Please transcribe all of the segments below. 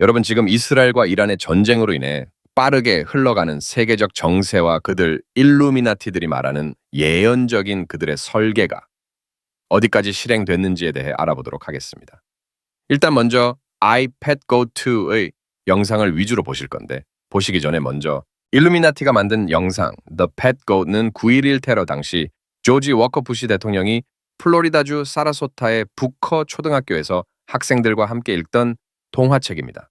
여러분 지금 이스라엘과 이란의 전쟁으로 인해 빠르게 흘러가는 세계적 정세와 그들 일루미나티들이 말하는 예언적인 그들의 설계가 어디까지 실행됐는지에 대해 알아보도록 하겠습니다. 일단 먼저 iPad Go 2의 영상을 위주로 보실 건데 보시기 전에 먼저 일루미나티가 만든 영상 The Pet Goat는 9.11 테러 당시 조지 워커 부시 대통령이 플로리다주 사라소타의 부커 초등학교에서 학생들과 함께 읽던 동화책입니다.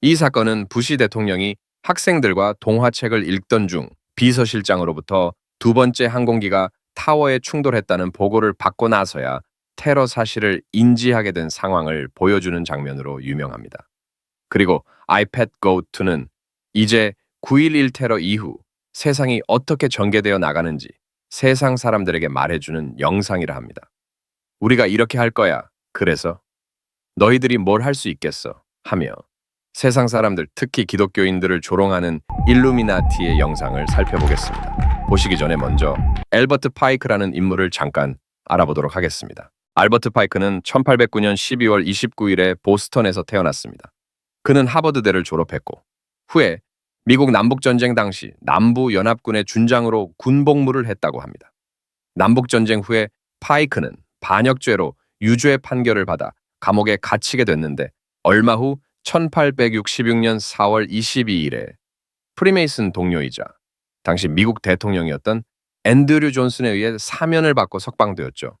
이 사건은 부시 대통령이 학생들과 동화책을 읽던 중 비서실장으로부터 두 번째 항공기가 타워에 충돌했다는 보고를 받고 나서야 테러 사실을 인지하게 된 상황을 보여주는 장면으로 유명합니다. 그리고 iPad Go 2는 이제 9.11 테러 이후 세상이 어떻게 전개되어 나가는지 세상 사람들에게 말해주는 영상이라 합니다. 우리가 이렇게 할 거야. 그래서 너희들이 뭘 할 수 있겠어? 하며 세상 사람들, 특히 기독교인들을 조롱하는 일루미나티의 영상을 살펴보겠습니다. 보시기 전에 먼저 엘버트 파이크라는 인물을 잠깐 알아보도록 하겠습니다. 알버트 파이크는 1809년 12월 29일에 보스턴에서 태어났습니다. 그는 하버드대를 졸업했고 후에 미국 남북전쟁 당시 남부연합군의 준장으로 군복무를 했다고 합니다. 남북전쟁 후에 파이크는 반역죄로 유죄 판결을 받아 감옥에 갇히게 됐는데 얼마 후 1866년 4월 22일에 프리메이슨 동료이자 당시 미국 대통령이었던 앤드류 존슨에 의해 사면을 받고 석방되었죠.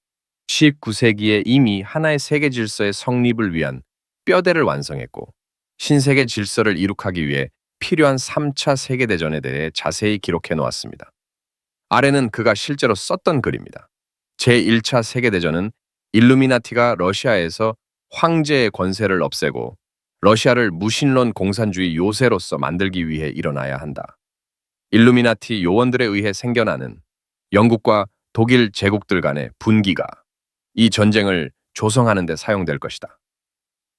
19세기에 이미 하나의 세계 질서의 성립을 위한 뼈대를 완성했고 신세계 질서를 이룩하기 위해 필요한 3차 세계대전에 대해 자세히 기록해 놓았습니다. 아래는 그가 실제로 썼던 글입니다. 제1차 세계대전은 일루미나티가 러시아에서 황제의 권세를 없애고 러시아를 무신론 공산주의 요새로서 만들기 위해 일어나야 한다. 일루미나티 요원들에 의해 생겨나는 영국과 독일 제국들 간의 분기가 이 전쟁을 조성하는 데 사용될 것이다.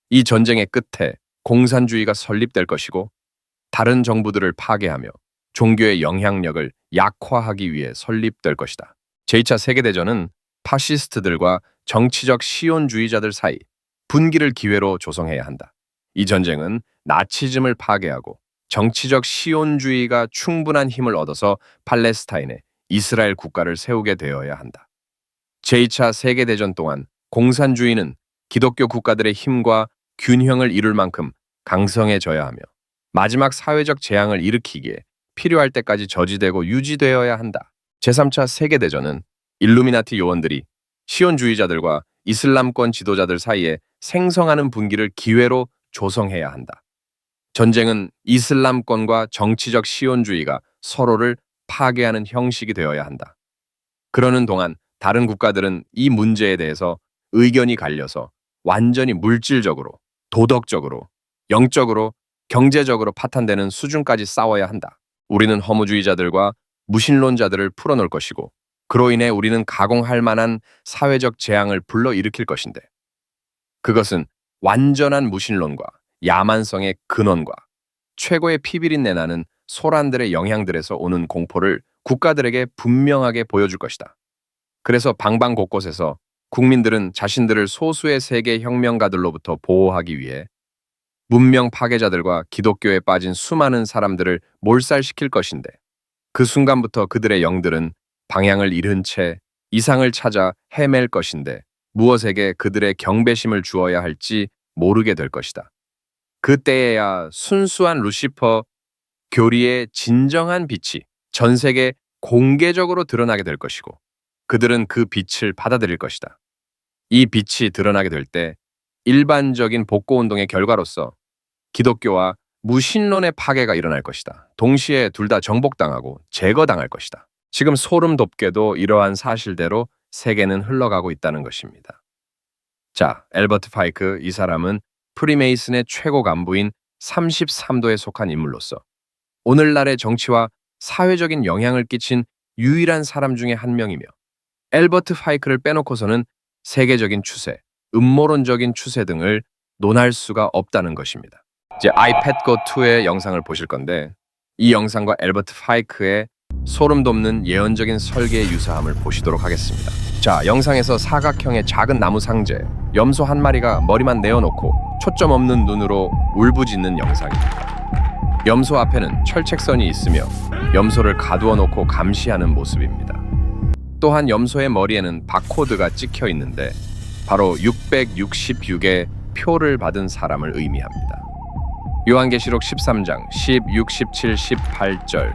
이 전쟁의 끝에 공산주의가 설립될 것이고 다른 정부들을 파괴하며 종교의 영향력을 약화하기 위해 설립될 것이다. 제2차 세계대전은 파시스트들과 정치적 시온주의자들 사이 분기를 기회로 조성해야 한다. 이 전쟁은 나치즘을 파괴하고 정치적 시온주의가 충분한 힘을 얻어서 팔레스타인에 이스라엘 국가를 세우게 되어야 한다. 제2차 세계대전 동안 공산주의는 기독교 국가들의 힘과 균형을 이룰 만큼 강성해져야 하며 마지막 사회적 재앙을 일으키기에 필요할 때까지 저지되고 유지되어야 한다. 제3차 세계대전은 일루미나티 요원들이 시온주의자들과 이슬람권 지도자들 사이에 생성하는 분기를 기회로 조성해야 한다. 전쟁은 이슬람권과 정치적 시온주의가 서로를 파괴하는 형식이 되어야 한다. 그러는 동안 다른 국가들은 이 문제에 대해서 의견이 갈려서 완전히 물질적으로, 도덕적으로, 영적으로, 경제적으로 파탄되는 수준까지 싸워야 한다. 우리는 허무주의자들과 무신론자들을 풀어놓을 것이고 그로 인해 우리는 가공할 만한 사회적 재앙을 불러일으킬 것인데 그것은 완전한 무신론과 야만성의 근원과 최고의 피비린내 나는 소란들의 영향들에서 오는 공포를 국가들에게 분명하게 보여줄 것이다. 그래서 방방 곳곳에서 국민들은 자신들을 소수의 세계 혁명가들로부터 보호하기 위해 문명 파괴자들과 기독교에 빠진 수많은 사람들을 몰살시킬 것인데 그 순간부터 그들의 영들은 방향을 잃은 채 이상을 찾아 헤맬 것인데 무엇에게 그들의 경배심을 주어야 할지 모르게 될 것이다. 그때에야 순수한 루시퍼 교리의 진정한 빛이 전 세계 공개적으로 드러나게 될 것이고 그들은 그 빛을 받아들일 것이다. 이 빛이 드러나게 될 때 일반적인 복고 운동의 결과로서 기독교와 무신론의 파괴가 일어날 것이다. 동시에 둘 다 정복당하고 제거당할 것이다. 지금 소름 돋게도 이러한 사실대로 세계는 흘러가고 있다는 것입니다. 자, 엘버트 파이크 이 사람은 프리메이슨의 최고 간부인 33도에 속한 인물로서 오늘날의 정치와 사회적인 영향을 끼친 유일한 사람 중에 한 명이며 엘버트 파이크를 빼놓고서는 세계적인 추세, 음모론적인 추세 등을 논할 수가 없다는 것입니다. 이제 아이패드 고 2의 영상을 보실 건데 이 영상과 엘버트 파이크의 소름 돋는 예언적인 설계의 유사함을 보시도록 하겠습니다. 자, 영상에서 사각형의 작은 나무 상자에 염소 한 마리가 머리만 내어놓고 초점 없는 눈으로 울부짖는 영상입니다. 염소 앞에는 철책선이 있으며 염소를 가두어 놓고 감시하는 모습입니다. 또한 염소의 머리에는 바코드가 찍혀 있는데 바로 666의 표를 받은 사람을 의미합니다. 요한계시록 13장 10, 67, 18절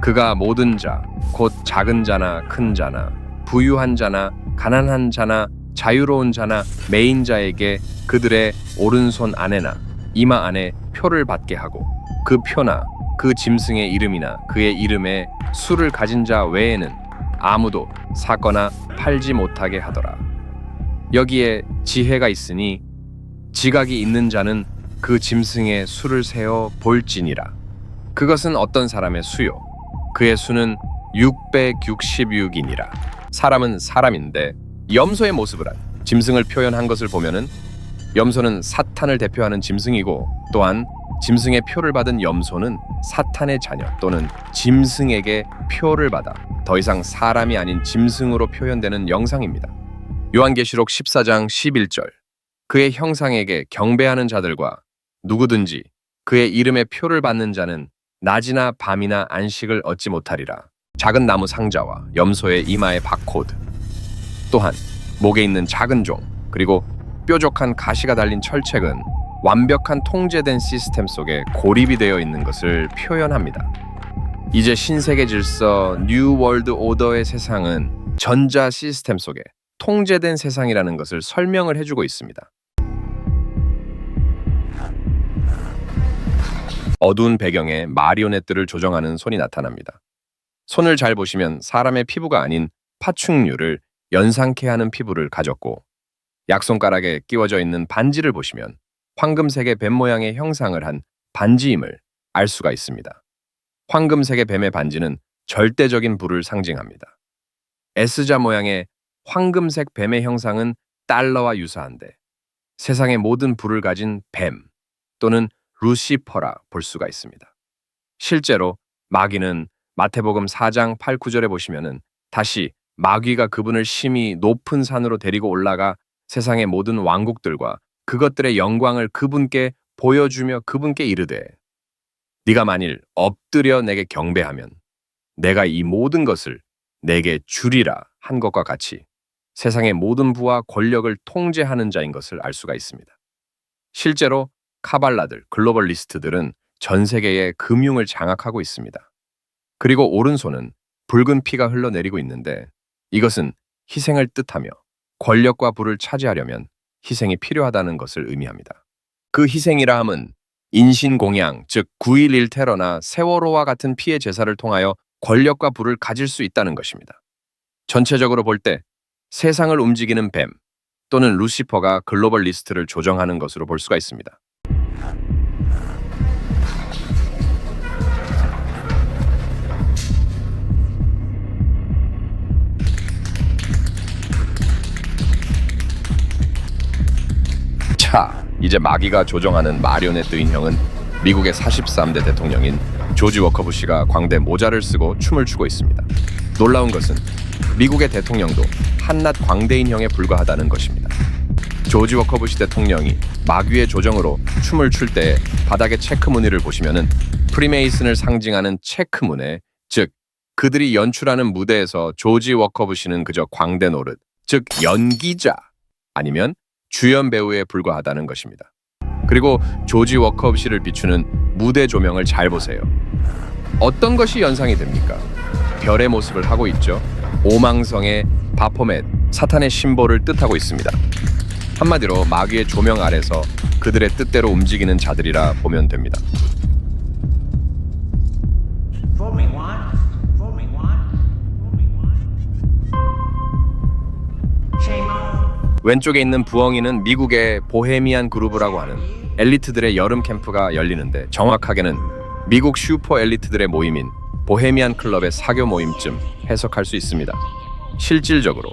그가 모든 자, 곧 작은 자나 큰 자나 부유한 자나 가난한 자나 자유로운 자나 메인 자에게 그들의 오른손 안에나 이마 안에 표를 받게 하고 그 표나 그 짐승의 이름이나 그의 이름에 수를 가진 자 외에는 아무도 사거나 팔지 못하게 하더라. 여기에 지혜가 있으니 지각이 있는 자는 그 짐승의 수를 세어 볼지니라. 그것은 어떤 사람의 수요. 그의 수는 666이니라. 사람은 사람인데 염소의 모습을 한 짐승을 표현한 것을 보면은 염소는 사탄을 대표하는 짐승이고 또한 짐승의 표를 받은 염소는 사탄의 자녀 또는 짐승에게 표를 받아 더 이상 사람이 아닌 짐승으로 표현되는 영상입니다. 요한계시록 14장 11절 그의 형상에게 경배하는 자들과 누구든지 그의 이름의 표를 받는 자는 낮이나 밤이나 안식을 얻지 못하리라. 작은 나무 상자와 염소의 이마의 바코드 또한 목에 있는 작은 종 그리고 뾰족한 가시가 달린 철책은 완벽한 통제된 시스템 속에 고립이 되어 있는 것을 표현합니다. 이제 신세계 질서 뉴 월드 오더의 세상은 전자 시스템 속에 통제된 세상이라는 것을 설명을 해주고 있습니다. 어두운 배경에 마리오넷들을 조정하는 손이 나타납니다. 손을 잘 보시면 사람의 피부가 아닌 파충류를 연상케 하는 피부를 가졌고 약손가락에 끼워져 있는 반지를 보시면 황금색의 뱀 모양의 형상을 한 반지임을 알 수가 있습니다. 황금색의 뱀의 반지는 절대적인 불을 상징합니다. S자 모양의 황금색 뱀의 형상은 달러와 유사한데 세상의 모든 불을 가진 뱀 또는 루시퍼라 볼 수가 있습니다. 실제로 마귀는 마태복음 4장 8, 9절에 보시면은 다시 마귀가 그분을 심히 높은 산으로 데리고 올라가 세상의 모든 왕국들과 그것들의 영광을 그분께 보여주며 그분께 이르되 네가 만일 엎드려 내게 경배하면 내가 이 모든 것을 내게 주리라 한 것과 같이 세상의 모든 부와 권력을 통제하는 자인 것을 알 수가 있습니다. 실제로 카발라들, 글로벌리스트들은 전 세계의 금융을 장악하고 있습니다. 그리고 오른손은 붉은 피가 흘러내리고 있는데 이것은 희생을 뜻하며 권력과 부를 차지하려면 희생이 필요하다는 것을 의미합니다. 그 희생이라 함은 인신공양, 즉 9.11 테러나 세월호와 같은 피해 제사를 통하여 권력과 부를 가질 수 있다는 것입니다. 전체적으로 볼 때 세상을 움직이는 뱀 또는 루시퍼가 글로벌 리스트를 조정하는 것으로 볼 수가 있습니다. 자, 이제 마귀가 조정하는 마리오넷 인형은 미국의 43대 대통령인 조지 워커 부시가 광대 모자를 쓰고 춤을 추고 있습니다. 놀라운 것은 미국의 대통령도 한낱 광대 인형에 불과하다는 것입니다. 조지 워커 부시 대통령이 마귀의 조정으로 춤을 출 때 바닥의 체크 무늬를 보시면은 프리메이슨을 상징하는 체크 무늬, 즉 그들이 연출하는 무대에서 조지 워커 부시는 그저 광대 노릇, 즉 연기자 아니면 주연 배우에 불과하다는 것입니다. 그리고 조지 워커브시를 비추는 무대 조명을 잘 보세요. 어떤 것이 연상이 됩니까? 별의 모습을 하고 있죠. 오망성의 바포멧, 사탄의 심볼을 뜻하고 있습니다. 한마디로 마귀의 조명 아래서 그들의 뜻대로 움직이는 자들이라 보면 됩니다. 왼쪽에 있는 부엉이는 미국의 보헤미안 그루브라고 하는 엘리트들의 여름 캠프가 열리는데 정확하게는 미국 슈퍼 엘리트들의 모임인 보헤미안 클럽의 사교 모임쯤 해석할 수 있습니다. 실질적으로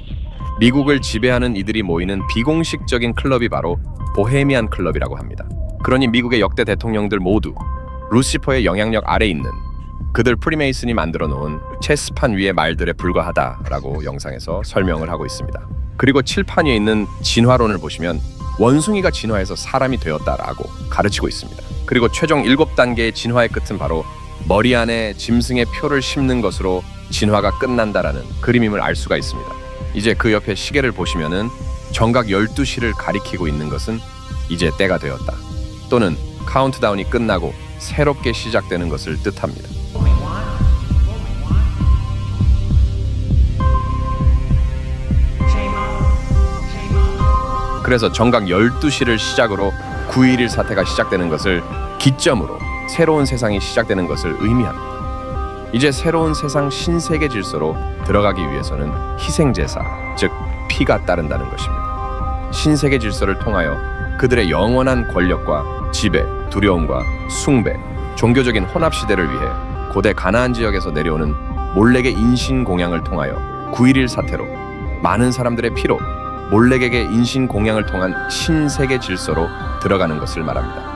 미국을 지배하는 이들이 모이는 비공식적인 클럽이 바로 보헤미안 클럽이라고 합니다. 그러니 미국의 역대 대통령들 모두 루시퍼의 영향력 아래 있는 그들 프리메이슨이 만들어 놓은 체스판 위의 말들에 불과하다라고 영상에서 설명을 하고 있습니다. 그리고 칠판 위에 있는 진화론을 보시면 원숭이가 진화해서 사람이 되었다라고 가르치고 있습니다. 그리고 최종 일곱 단계의 진화의 끝은 바로 머리 안에 짐승의 표를 심는 것으로 진화가 끝난다라는 그림임을 알 수가 있습니다. 이제 그 옆에 시계를 보시면은 정각 12시를 가리키고 있는 것은 이제 때가 되었다. 또는 카운트다운이 끝나고 새롭게 시작되는 것을 뜻합니다. 그래서 정각 12시를 시작으로 9.11 사태가 시작되는 것을 기점으로 새로운 세상이 시작되는 것을 의미합니다. 이제 새로운 세상 신세계 질서로 들어가기 위해서는 희생제사, 즉 피가 따른다는 것입니다. 신세계 질서를 통하여 그들의 영원한 권력과 지배, 두려움과 숭배, 종교적인 혼합 시대를 위해 고대 가나안 지역에서 내려오는 몰렉의 인신 공양을 통하여 9.11 사태로 많은 사람들의 피로 몰렉에게 인신 공양을 통한 신세계 질서로 들어가는 것을 말합니다.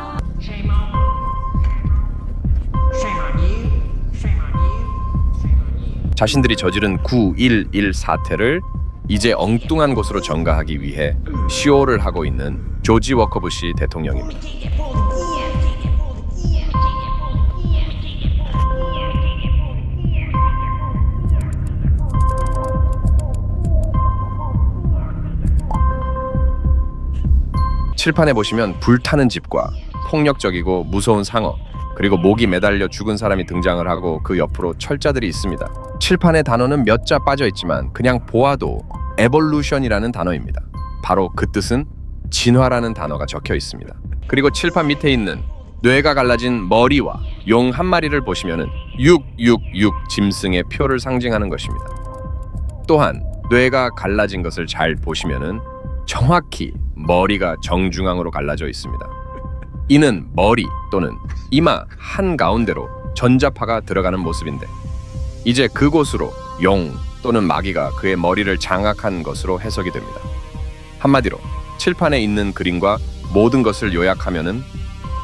자신들이 저지른 9.11 사태를 이제 엉뚱한 곳으로 전가하기 위해 시오를 하고 있는 조지 워커부시 대통령입니다. 칠판에 보시면 불타는 집과 폭력적이고 무서운 상어 그리고 목이 매달려 죽은 사람이 등장을 하고 그 옆으로 철자들이 있습니다. 칠판의 단어는 몇 자 빠져 있지만 그냥 보아도 에볼루션이라는 단어입니다. 바로 그 뜻은 진화라는 단어가 적혀 있습니다. 그리고 칠판 밑에 있는 뇌가 갈라진 머리와 용 한 마리를 보시면은 666 짐승의 표를 상징하는 것입니다. 또한 뇌가 갈라진 것을 잘 보시면은 정확히 머리가 정중앙으로 갈라져 있습니다. 이는 머리 또는 이마 한 가운데로 전자파가 들어가는 모습인데 이제 그곳으로 용 또는 마귀가 그의 머리를 장악한 것으로 해석이 됩니다. 한마디로 칠판에 있는 그림과 모든 것을 요약하면은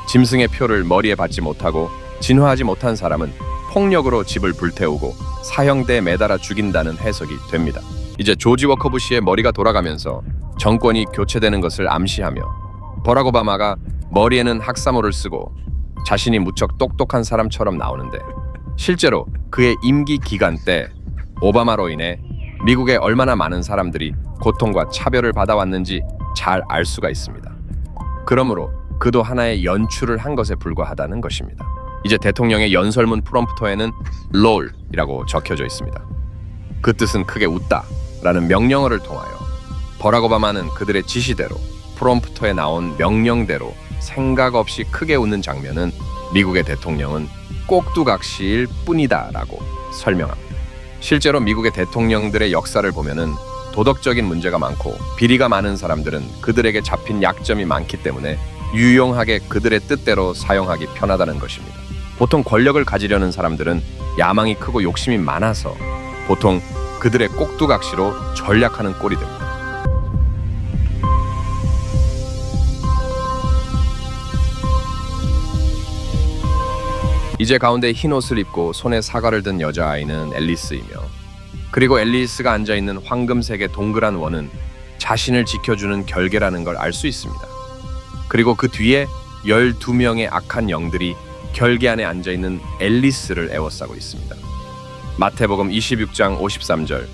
짐승의 표를 머리에 받지 못하고 진화하지 못한 사람은 폭력으로 집을 불태우고 사형대에 매달아 죽인다는 해석이 됩니다. 이제 조지 워커 부시의 머리가 돌아가면서 정권이 교체되는 것을 암시하며 버락 오바마가 머리에는 학사모를 쓰고 자신이 무척 똑똑한 사람처럼 나오는데 실제로 그의 임기 기간 때 오바마로 인해 미국에 얼마나 많은 사람들이 고통과 차별을 받아왔는지 잘 알 수가 있습니다. 그러므로 그도 하나의 연출을 한 것에 불과하다는 것입니다. 이제 대통령의 연설문 프롬프터에는 롤이라고 적혀져 있습니다. 그 뜻은 크게 웃다라는 명령어를 통하여 버락 오바마는 그들의 지시대로 프롬프터에 나온 명령대로 생각 없이 크게 웃는 장면은 미국의 대통령은 꼭두각시일 뿐이다라고 설명합니다. 실제로 미국의 대통령들의 역사를 보면은 도덕적인 문제가 많고 비리가 많은 사람들은 그들에게 잡힌 약점이 많기 때문에 유용하게 그들의 뜻대로 사용하기 편하다는 것입니다. 보통 권력을 가지려는 사람들은 야망이 크고 욕심이 많아서 보통 그들의 꼭두각시로 전략하는 꼴이 됩니다. 이제 가운데 흰 옷을 입고 손에 사과를 든 여자아이는 앨리스이며 그리고 앨리스가 앉아 있는 황금색의 동그란 원은 자신을 지켜주는 결계라는 걸 알 수 있습니다. 그리고 그 뒤에 12명의 악한 영들이 결계 안에 앉아 있는 앨리스를 애워싸고 있습니다. 마태복음 26장 53절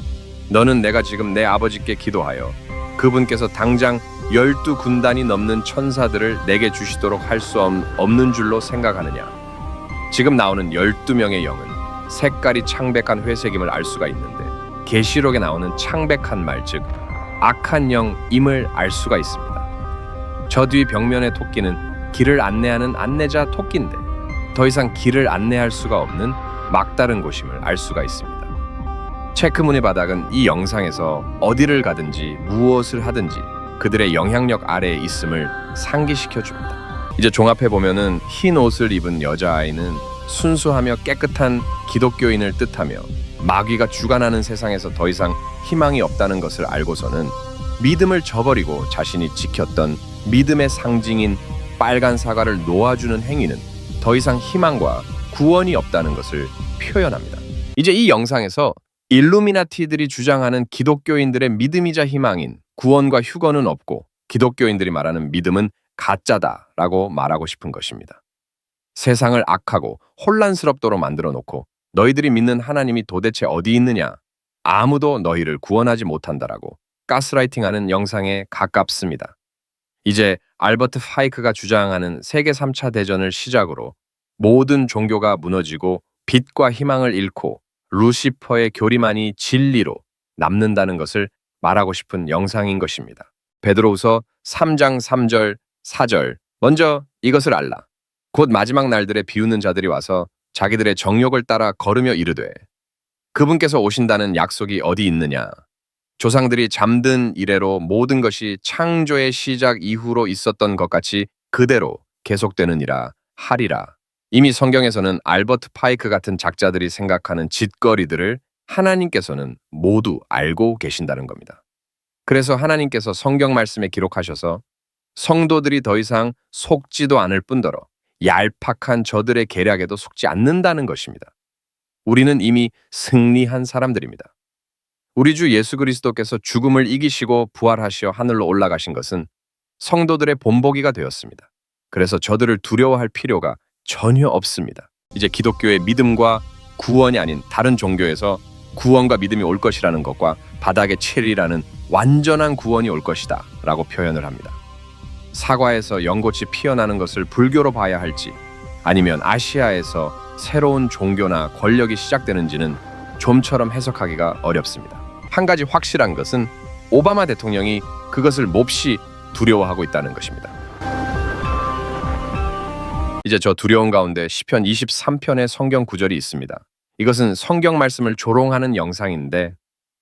너는 내가 지금 내 아버지께 기도하여 그분께서 당장 열두 군단이 넘는 천사들을 내게 주시도록 할 수 없는 줄로 생각하느냐 지금 나오는 12명의 영은 색깔이 창백한 회색임을 알 수가 있는데 계시록에 나오는 창백한 말 즉 악한 영임을 알 수가 있습니다. 저 뒤 벽면의 토끼는 길을 안내하는 안내자 토끼인데 더 이상 길을 안내할 수가 없는 막다른 곳임을 알 수가 있습니다. 체크문의 바닥은 이 영상에서 어디를 가든지 무엇을 하든지 그들의 영향력 아래에 있음을 상기시켜 줍니다. 이제 종합해 보면은 흰 옷을 입은 여자아이는 순수하며 깨끗한 기독교인을 뜻하며 마귀가 주관하는 세상에서 더 이상 희망이 없다는 것을 알고서는 믿음을 저버리고 자신이 지켰던 믿음의 상징인 빨간 사과를 놓아주는 행위는 더 이상 희망과 구원이 없다는 것을 표현합니다. 이제 이 영상에서 일루미나티들이 주장하는 기독교인들의 믿음이자 희망인 구원과 휴거는 없고 기독교인들이 말하는 믿음은 가짜다라고 말하고 싶은 것입니다. 세상을 악하고 혼란스럽도록 만들어 놓고 너희들이 믿는 하나님이 도대체 어디 있느냐? 아무도 너희를 구원하지 못한다라고 가스라이팅하는 영상에 가깝습니다. 이제 알버트 파이크가 주장하는 세계 3차 대전을 시작으로 모든 종교가 무너지고 빛과 희망을 잃고 루시퍼의 교리만이 진리로 남는다는 것을 말하고 싶은 영상인 것입니다. 베드로후서 3장 3절 4절 먼저 이것을 알라. 곧 마지막 날들에 비웃는 자들이 와서 자기들의 정욕을 따라 걸으며 이르되 그분께서 오신다는 약속이 어디 있느냐? 조상들이 잠든 이래로 모든 것이 창조의 시작 이후로 있었던 것 같이 그대로 계속되느니라 하리라. 이미 성경에서는 알버트 파이크 같은 작자들이 생각하는 짓거리들을 하나님께서는 모두 알고 계신다는 겁니다. 그래서 하나님께서 성경 말씀에 기록하셔서 성도들이 더 이상 속지도 않을 뿐더러 얄팍한 저들의 계략에도 속지 않는다는 것입니다. 우리는 이미 승리한 사람들입니다. 우리 주 예수 그리스도께서 죽음을 이기시고 부활하시어 하늘로 올라가신 것은 성도들의 본보기가 되었습니다. 그래서 저들을 두려워할 필요가 전혀 없습니다. 이제 기독교의 믿음과 구원이 아닌 다른 종교에서 구원과 믿음이 올 것이라는 것과 바닥의 체리라는 완전한 구원이 올 것이다 라고 표현을 합니다. 사과에서 연꽃이 피어나는 것을 불교로 봐야 할지 아니면 아시아에서 새로운 종교나 권력이 시작되는지는 좀처럼 해석하기가 어렵습니다. 한 가지 확실한 것은 오바마 대통령이 그것을 몹시 두려워하고 있다는 것입니다. 이제 저 두려운 가운데 시편 23편의 성경 구절이 있습니다. 이것은 성경 말씀을 조롱하는 영상인데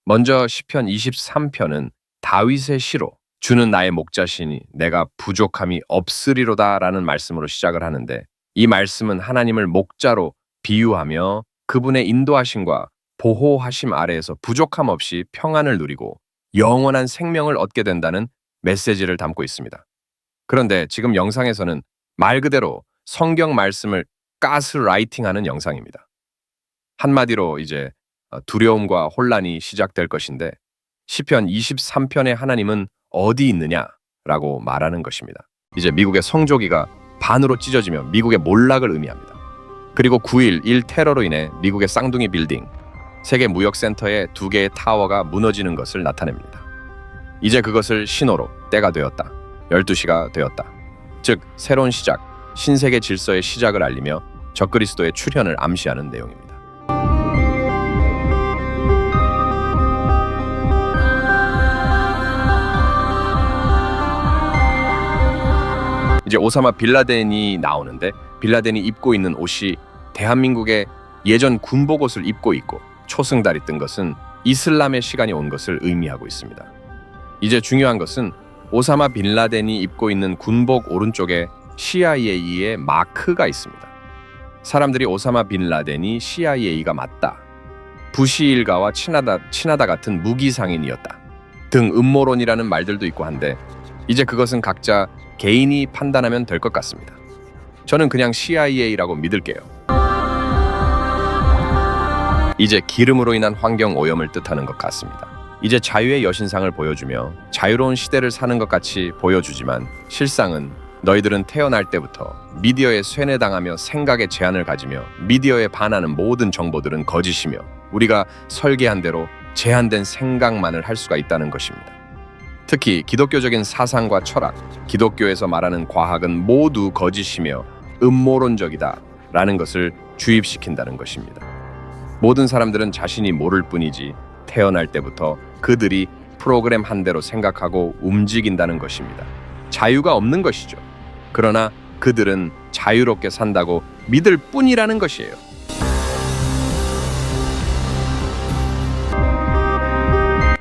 먼저 시편 23편은 다윗의 시로 주는 나의 목자시니 내가 부족함이 없으리로다라는 말씀으로 시작을 하는데 이 말씀은 하나님을 목자로 비유하며 그분의 인도하심과 보호하심 아래에서 부족함 없이 평안을 누리고 영원한 생명을 얻게 된다는 메시지를 담고 있습니다. 그런데 지금 영상에서는 말 그대로 성경 말씀을 가스라이팅하는 영상입니다. 한마디로 이제 두려움과 혼란이 시작될 것인데 시편 23편의 하나님은 어디 있느냐라고 말하는 것입니다. 이제 미국의 성조기가 반으로 찢어지며 미국의 몰락을 의미합니다. 그리고 9일 1 테러로 인해 미국의 쌍둥이 빌딩 세계 무역센터의 두 개의 타워가 무너지는 것을 나타냅니다. 이제 그것을 신호로 때가 되었다. 12시가 되었다. 즉 새로운 시작, 신세계 질서의 시작을 알리며 적그리스도의 출현을 암시하는 내용입니다. 이제 오사마 빌라덴이 나오는데 빌라덴이 입고 있는 옷이 대한민국의 예전 군복 옷을 입고 있고 초승달이 뜬 것은 이슬람의 시간이 온 것을 의미하고 있습니다. 이제 중요한 것은 오사마 빌라덴이 입고 있는 군복 오른쪽에 CIA의 마크가 있습니다. 사람들이 오사마 빌라덴이 CIA가 맞다. 부시 일가와 친하다, 친하다 같은 무기 상인이었다. 등 음모론이라는 말들도 있고 한데 이제 그것은 각자 개인이 판단하면 될 것 같습니다. 저는 그냥 CIA라고 믿을게요. 이제 기름으로 인한 환경 오염을 뜻하는 것 같습니다. 이제 자유의 여신상을 보여주며 자유로운 시대를 사는 것 같이 보여주지만 실상은 너희들은 태어날 때부터 미디어에 쇠뇌당하며 생각의 제한을 가지며 미디어에 반하는 모든 정보들은 거짓이며 우리가 설계한 대로 제한된 생각만을 할 수가 있다는 것입니다. 특히 기독교적인 사상과 철학, 기독교에서 말하는 과학은 모두 거짓이며 음모론적이다 라는 것을 주입시킨다는 것입니다. 모든 사람들은 자신이 모를 뿐이지 태어날 때부터 그들이 프로그램 한 대로 생각하고 움직인다는 것입니다. 자유가 없는 것이죠. 그러나 그들은 자유롭게 산다고 믿을 뿐이라는 것이에요.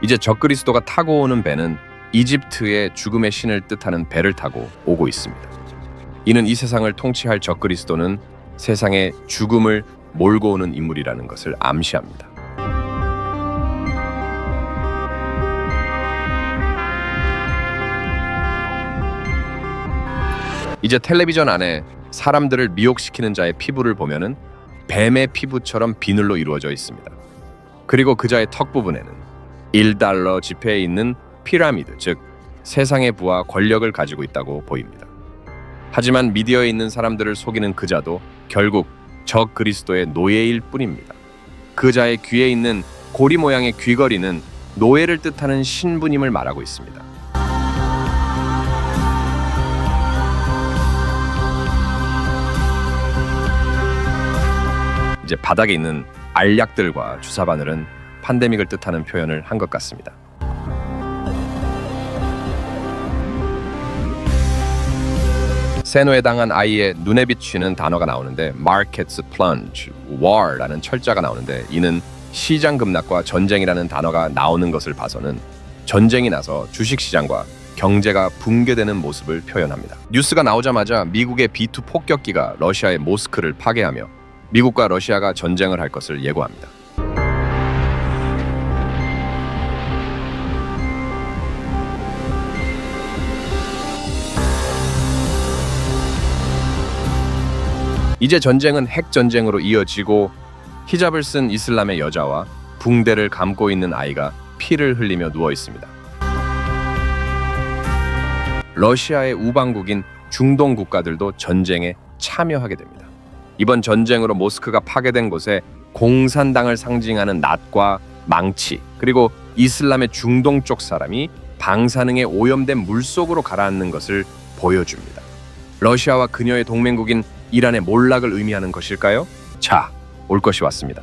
이제 적그리스도가 타고 오는 배는 이집트의 죽음의 신을 뜻하는 배를 타고 오고 있습니다. 이는 이 세상을 통치할 적그리스도는 세상의 죽음을 몰고 오는 인물이라는 것을 암시합니다. 이제 텔레비전 안에 사람들을 미혹시키는 자의 피부를 보면은 뱀의 피부처럼 비늘로 이루어져 있습니다. 그리고 그자의 턱 부분에는 1달러 지폐에 있는 피라미드, 즉 세상의 부와 권력을 가지고 있다고 보입니다. 하지만 미디어에 있는 사람들을 속이는 그자도 결국 적 그리스도의 노예일 뿐입니다. 그자의 귀에 있는 고리 모양의 귀걸이는 노예를 뜻하는 신부님을 말하고 있습니다. 이제 바닥에 있는 알약들과 주사 바늘은 팬데믹을 뜻하는 표현을 한 것 같습니다. 세노에 당한 아이의 눈에 비치는 단어가 나오는데 markets plunge, war라는 철자가 나오는데 이는 시장 급락과 전쟁이라는 단어가 나오는 것을 봐서는 전쟁이 나서 주식 시장과 경제가 붕괴되는 모습을 표현합니다. 뉴스가 나오자마자 미국의 B2 폭격기가 러시아의 모스크를 파괴하며 미국과 러시아가 전쟁을 할 것을 예고합니다. 이제 전쟁은 핵 전쟁으로 이어지고 히잡을 쓴 이슬람의 여자와 붕대를 감고 있는 아이가 피를 흘리며 누워 있습니다. 러시아의 우방국인 중동 국가들도 전쟁에 참여하게 됩니다. 이번 전쟁으로 모스크가 파괴된 곳에 공산당을 상징하는 낫과 망치 그리고 이슬람의 중동 쪽 사람이 방사능에 오염된 물 속으로 가라앉는 것을 보여줍니다. 러시아와 그녀의 동맹국인 이란의 몰락을 의미하는 것일까요? 자, 올 것이 왔습니다.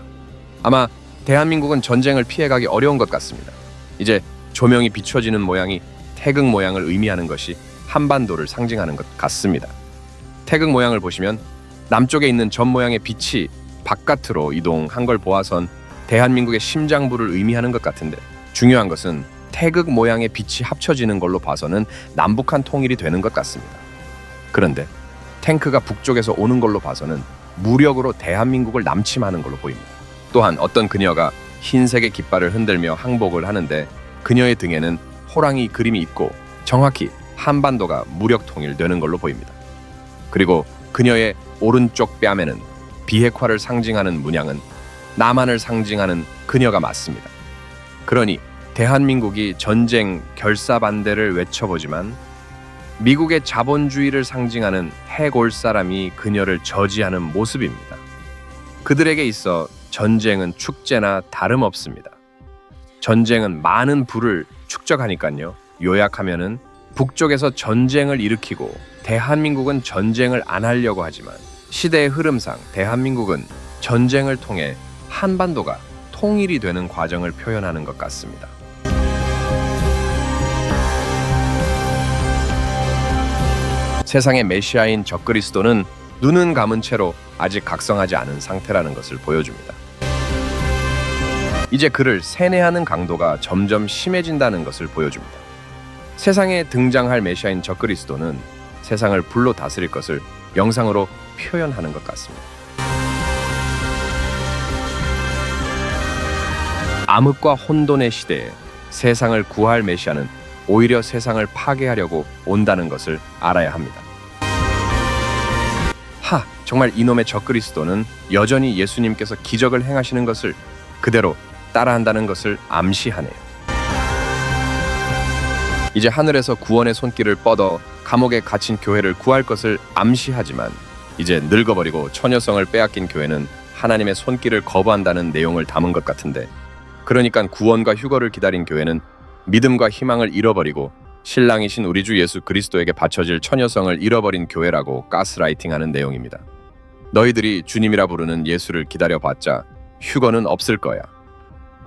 아마 대한민국은 전쟁을 피해가기 어려운 것 같습니다. 이제 조명이 비춰지는 모양이 태극 모양을 의미하는 것이 한반도를 상징하는 것 같습니다. 태극 모양을 보시면 남쪽에 있는 점 모양의 빛이 바깥으로 이동한 걸 보아선 대한민국의 심장부를 의미하는 것 같은데 중요한 것은 태극 모양의 빛이 합쳐지는 걸로 봐서는 남북한 통일이 되는 것 같습니다. 그런데 탱크가 북쪽에서 오는 걸로 봐서는 무력으로 대한민국을 남침하는 걸로 보입니다. 또한 어떤 그녀가 흰색의 깃발을 흔들며 항복을 하는데 그녀의 등에는 호랑이 그림이 있고 정확히 한반도가 무력 통일되는 걸로 보입니다. 그리고 그녀의 오른쪽 뺨에는 비핵화를 상징하는 문양은 남한을 상징하는 그녀가 맞습니다. 그러니 대한민국이 전쟁 결사 반대를 외쳐보지만 미국의 자본주의를 상징하는 해골 사람이 그녀를 저지하는 모습입니다. 그들에게 있어 전쟁은 축제나 다름없습니다. 전쟁은 많은 부를 축적하니까요. 요약하면은 북쪽에서 전쟁을 일으키고 대한민국은 전쟁을 안 하려고 하지만 시대의 흐름상 대한민국은 전쟁을 통해 한반도가 통일이 되는 과정을 표현하는 것 같습니다. 세상의 메시아인 적그리스도는 눈은 감은 채로 아직 각성하지 않은 상태라는 것을 보여줍니다. 이제 그를 세뇌하는 강도가 점점 심해진다는 것을 보여줍니다. 세상에 등장할 메시아인 적그리스도는 세상을 불로 다스릴 것을 영상으로 표현하는 것 같습니다. 암흑과 혼돈의 시대에 세상을 구할 메시아는 오히려 세상을 파괴하려고 온다는 것을 알아야 합니다. 하, 정말 이놈의 적그리스도는 여전히 예수님께서 기적을 행하시는 것을 그대로 따라한다는 것을 암시하네요. 이제 하늘에서 구원의 손길을 뻗어 감옥에 갇힌 교회를 구할 것을 암시하지만 이제 늙어버리고 처녀성을 빼앗긴 교회는 하나님의 손길을 거부한다는 내용을 담은 것 같은데 그러니까 구원과 휴거를 기다린 교회는 믿음과 희망을 잃어버리고 신랑이신 우리 주 예수 그리스도에게 바쳐질 처녀성을 잃어버린 교회라고 가스라이팅하는 내용입니다. 너희들이 주님이라 부르는 예수를 기다려봤자 휴거는 없을 거야.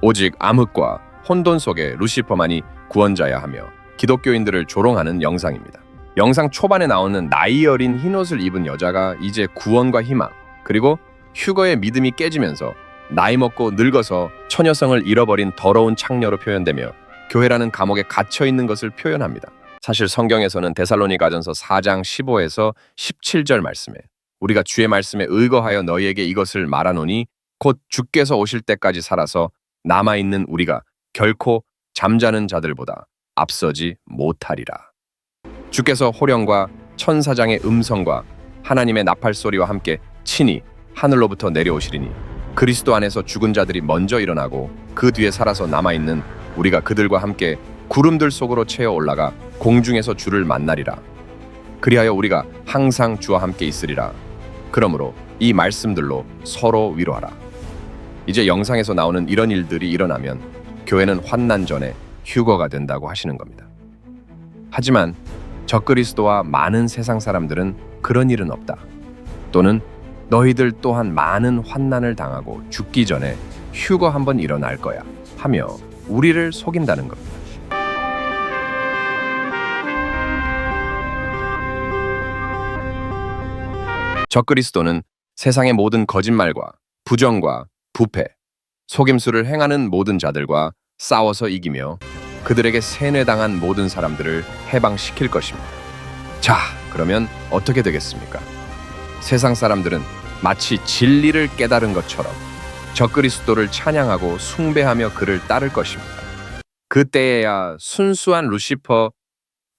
오직 암흑과 혼돈 속에 루시퍼만이 구원자야 하며 기독교인들을 조롱하는 영상입니다. 영상 초반에 나오는 나이 어린 흰옷을 입은 여자가 이제 구원과 희망 그리고 휴거의 믿음이 깨지면서 나이 먹고 늙어서 처녀성을 잃어버린 더러운 창녀로 표현되며 교회라는 감옥에 갇혀 있는 것을 표현합니다. 사실 성경에서는 데살로니가전서 4장 15에서 17절 말씀에 우리가 주의 말씀에 의거하여 너희에게 이것을 말하노니 곧 주께서 오실 때까지 살아서 남아 있는 우리가 결코 잠자는 자들보다 앞서지 못하리라. 주께서 호령과 천사장의 음성과 하나님의 나팔 소리와 함께 친히 하늘로부터 내려오시리니 그리스도 안에서 죽은 자들이 먼저 일어나고 그 뒤에 살아서 남아 있는 우리가 그들과 함께 구름들 속으로 채어 올라가 공중에서 주를 만나리라. 그리하여 우리가 항상 주와 함께 있으리라. 그러므로 이 말씀들로 서로 위로하라. 이제 영상에서 나오는 이런 일들이 일어나면 교회는 환난 전에 휴거가 된다고 하시는 겁니다. 하지만 적그리스도와 많은 세상 사람들은 그런 일은 없다. 또는 너희들 또한 많은 환난을 당하고 죽기 전에 휴거 한번 일어날 거야 하며 우리를 속인다는 겁니다. 적그리스도는 세상의 모든 거짓말과 부정과 부패, 속임수를 행하는 모든 자들과 싸워서 이기며 그들에게 세뇌당한 모든 사람들을 해방시킬 것입니다. 자, 그러면 어떻게 되겠습니까? 세상 사람들은 마치 진리를 깨달은 것처럼 적그리스도를 찬양하고 숭배하며 그를 따를 것입니다. 그때에야 순수한 루시퍼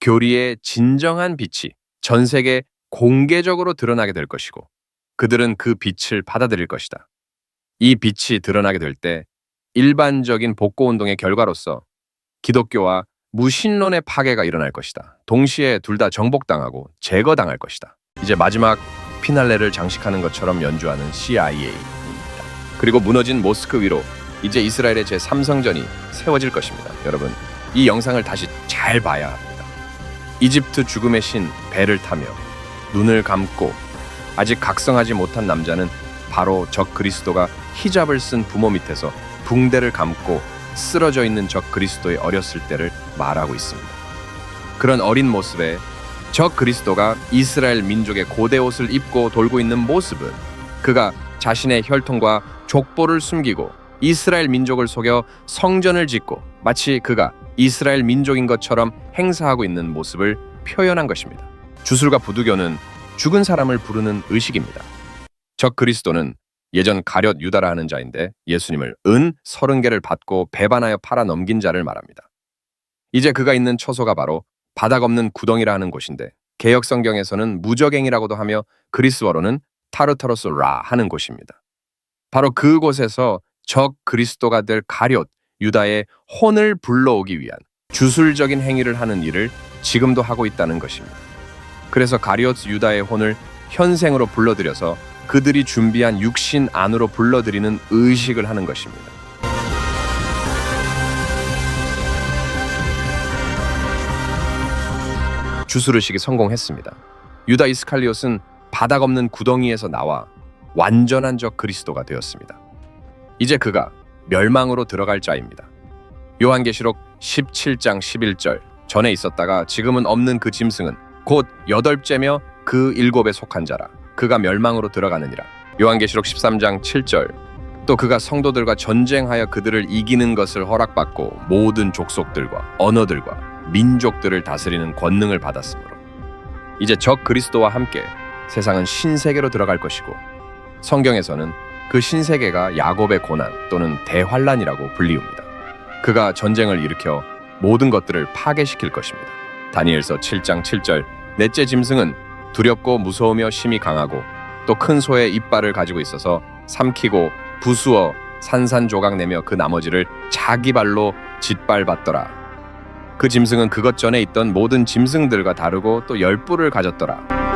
교리의 진정한 빛이 전 세계 공개적으로 드러나게 될 것이고 그들은 그 빛을 받아들일 것이다. 이 빛이 드러나게 될 때 일반적인 복고 운동의 결과로서 기독교와 무신론의 파괴가 일어날 것이다. 동시에 둘 다 정복당하고 제거당할 것이다. 이제 마지막 피날레를 장식하는 것처럼 연주하는 CIA입니다. 그리고 무너진 모스크 위로 이제 이스라엘의 제3성전이 세워질 것입니다. 여러분, 이 영상을 다시 잘 봐야 합니다. 이집트 죽음의 신 배를 타며 눈을 감고 아직 각성하지 못한 남자는 바로 적 그리스도가 히잡을 쓴 부모 밑에서 붕대를 감고 쓰러져 있는 적 그리스도의 어렸을 때를 말하고 있습니다. 그런 어린 모습에 적 그리스도가 이스라엘 민족의 고대 옷을 입고 돌고 있는 모습은 그가 자신의 혈통과 족보를 숨기고 이스라엘 민족을 속여 성전을 짓고 마치 그가 이스라엘 민족인 것처럼 행사하고 있는 모습을 표현한 것입니다. 주술과 부두교는 죽은 사람을 부르는 의식입니다. 적 그리스도는 예전 가룟 유다라 하는 자인데 예수님을 은 서른 개를 받고 배반하여 팔아 넘긴 자를 말합니다. 이제 그가 있는 처소가 바로 바닥 없는 구덩이라 하는 곳인데 개혁 성경에서는 무적행이라고도 하며 그리스어로는 타르타로스 라 하는 곳입니다. 바로 그곳에서 적 그리스도가 될 가룟 유다의 혼을 불러오기 위한 주술적인 행위를 하는 일을 지금도 하고 있다는 것입니다. 그래서 가룟 유다의 혼을 현생으로 불러들여서 그들이 준비한 육신 안으로 불러들이는 의식을 하는 것입니다. 주술의식이 성공했습니다. 유다 이스칼리옷은 바닥 없는 구덩이에서 나와 완전한 적 그리스도가 되었습니다. 이제 그가 멸망으로 들어갈 자입니다. 요한계시록 17장 11절 전에 있었다가 지금은 없는 그 짐승은 곧 여덟째며 그 일곱에 속한 자라 그가 멸망으로 들어가느니라. 요한계시록 13장 7절 또 그가 성도들과 전쟁하여 그들을 이기는 것을 허락받고 모든 족속들과 언어들과 민족들을 다스리는 권능을 받았으므로 이제 적 그리스도와 함께 세상은 신세계로 들어갈 것이고 성경에서는 그 신세계가 야곱의 고난 또는 대환란이라고 불리웁니다. 그가 전쟁을 일으켜 모든 것들을 파괴시킬 것입니다. 다니엘서 7장 7절 넷째 짐승은 두렵고 무서우며 심히 강하고 또 큰 소의 이빨을 가지고 있어서 삼키고 부수어 산산조각 내며 그 나머지를 자기 발로 짓밟았더라. 그 짐승은 그것 전에 있던 모든 짐승들과 다르고 또 열 뿔을 가졌더라.